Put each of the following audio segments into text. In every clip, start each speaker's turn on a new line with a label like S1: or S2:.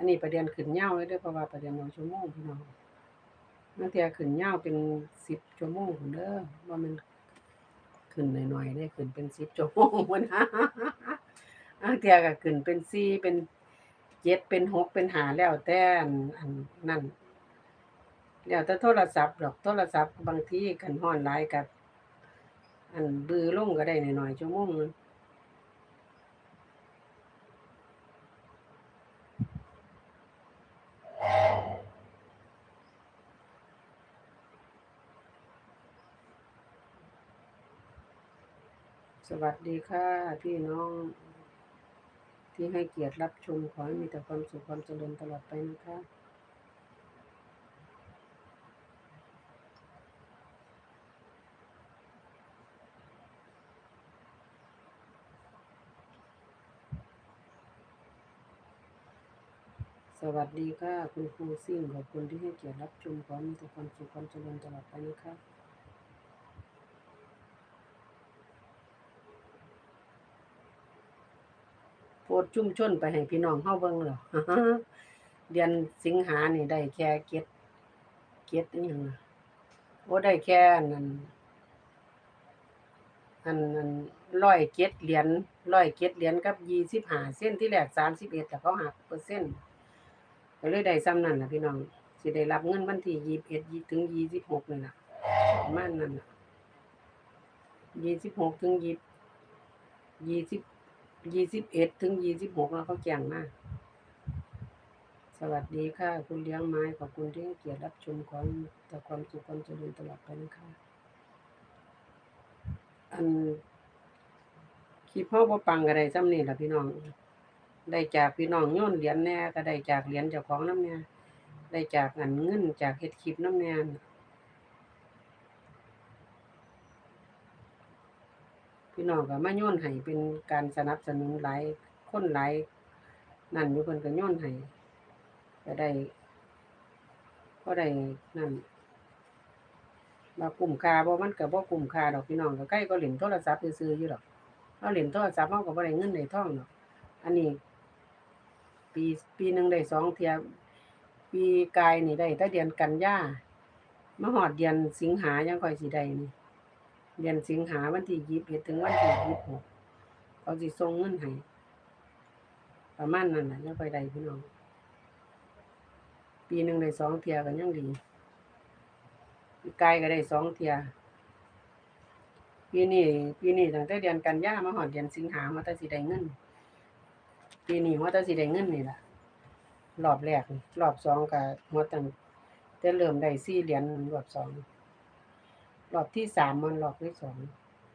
S1: อันนี้ประเด็นขึ้นยาเลยเด้อเพราะว่าประเด็นหน้อยชั่วโมงพี่น้องบางเทียขึ้นยาเป็น10ชั่วโมงพู้นเด้อว่ามันขึ้นหน่อยๆเด้ขึ้นเป็น10ชั่วโมงนนะบางเทียก็ขึ้นเป็น4เป็น7เป็น6เป็น5แล้วแต่อันอันนั้นแล้วแต่โทรศัพท์ดอกโทรศัพท์บางทีคันร้อนหลายก็อันบือลงก็ได้หน้อยๆชั่วโมงนึง สวัสดีค่ะ พี่น้อง ที่ให้เกียรติรับชม ขอให้มีแต่ความสุขความเจริญตลอดไปนะคะ สวัสดีค่ะ คุณครูซิ่งขอบคุณที่ให้เกียรติรับชม ขอให้มีแต่ความสุขความเจริญตลอดไปนะคะ พสต์ชุ่มชนไปให้พี่น้องเฮาเบิ่งแล้วเดือนสิงหานี่ได้แค่เก็ดเก็ดอีหยังโอ้ได้แค่อันนั้นอันอันร้อยเก็ดเหรียญร้อยเก็ดเหรียญกับยี่สิบห้าเส้นที่แรกสามสิบเอ็ดแต่เขาหักเปอร์เซ็นต์ก็เลยได้ซ้ำนั่นล่ะพี่น้องสิได้รับเงินวันที่ยี่สิบเอ็ดยี่ถึงยี่สิบหกนี่ล่ะประมาณนั้นล่ะยี่สิบหกถึงยี่ยี่สิบ ยี่สิบเอ็ดถึงยี่สิบหกแล้วเขาแจ้งมาก สวัสดีค่ะ คุณเลี้ยงไม้ขอบคุณที่ให้เกียรติรับชมขอให้แต่ความสุขความเจริญตลอดไปนะคะอันคลิปเฮาบ่ปังก็ได้ซ้ำนี่ล่ะพี่น้อง ได้จากพี่น้องโยนเหรียญแน่ก็ได้จากเหรียญเจ้าของน้ำแหน่ได้จากอันเงินจากเฮ็ดคลิปนำแหน่ พี่น้องก็มาโยนให้เป็นการสนับสนุนหลายคนหลายนั่นอยู่เพิ่นก็โยนให้ก็ได้ก็ได้นั่นมาคุ้มค่าบ่มันก็บ่คุ้มคาดอกพี่น้องก็ใกล้ก็เล่นโทรศัพท์ซื่อๆอยู่ดอกเฮาเล่นโทรศัพท์เฮาก็บ่ได้เงินได้ทองดอกอันนี้ ปีปีหนึ่งได้สองเทียปีกายนี่ได้แต่เดือนกันยามาฮอดเดือนสิงหายังค่อยสิได้นี่ เดือนสิงหาวันที่ยี่สิบเอ็ดถึงวันที่ยี่สิบหกเขาสิส่งเงินให้ประมาณนั้นนะยังค่อยได้พี่น้อง ปีหนึ่งได้สองเทียก็ยังดีปีกายก็ได้สองเทียปีนี้ปีนี้ตั้งแต่เดือนกันยามาหอดเดือนสิงหามาแต่สิได้เงิน ปีนี้ว่าแต่สิได้เงินนี่แหละรอบแรกรอบสองก็หัวตั้งแต่เริ่มได้สี่เหรียญรอบสอง รอบที่สามมันรอบที่สอง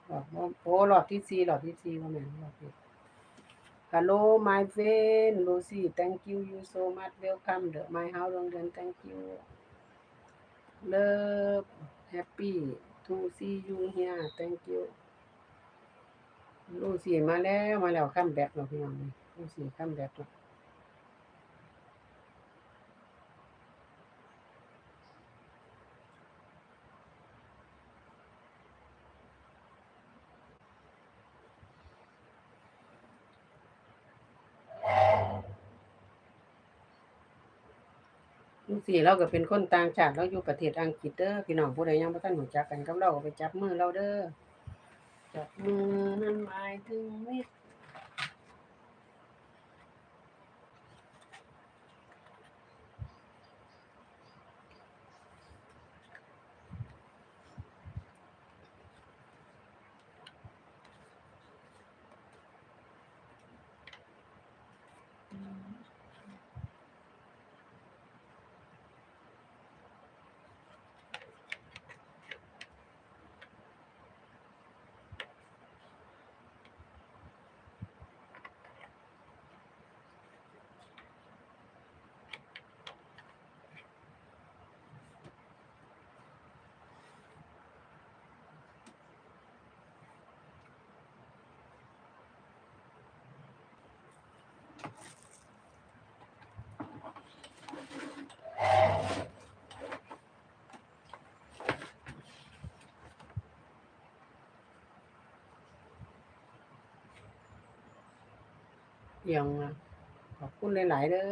S1: รอบโอ้รอบที่สี่รอบที่สี่ว่าแม่นรอบที่ Hello my friend Lucy thank you you so much welcome the my house โรงเรียน thank you love happy to see you here thank you Lucy มาแล้วมาแล้วคัมแบ็กแล้วพี่น้อง Lucy คัมแบ็กแล้ว ลูกสี่เราก็เป็นคนต่างชาติเราอยู่ประเทศอังกฤษเด้อพี่น้องผู้ใดยังบ่ทันรู้จักกันกับเราก็ไปจับมือเราเด้อจับมือนั้นหมายถึงมิตร อย่างน่ะขอบคุณหลาย ๆเด้อ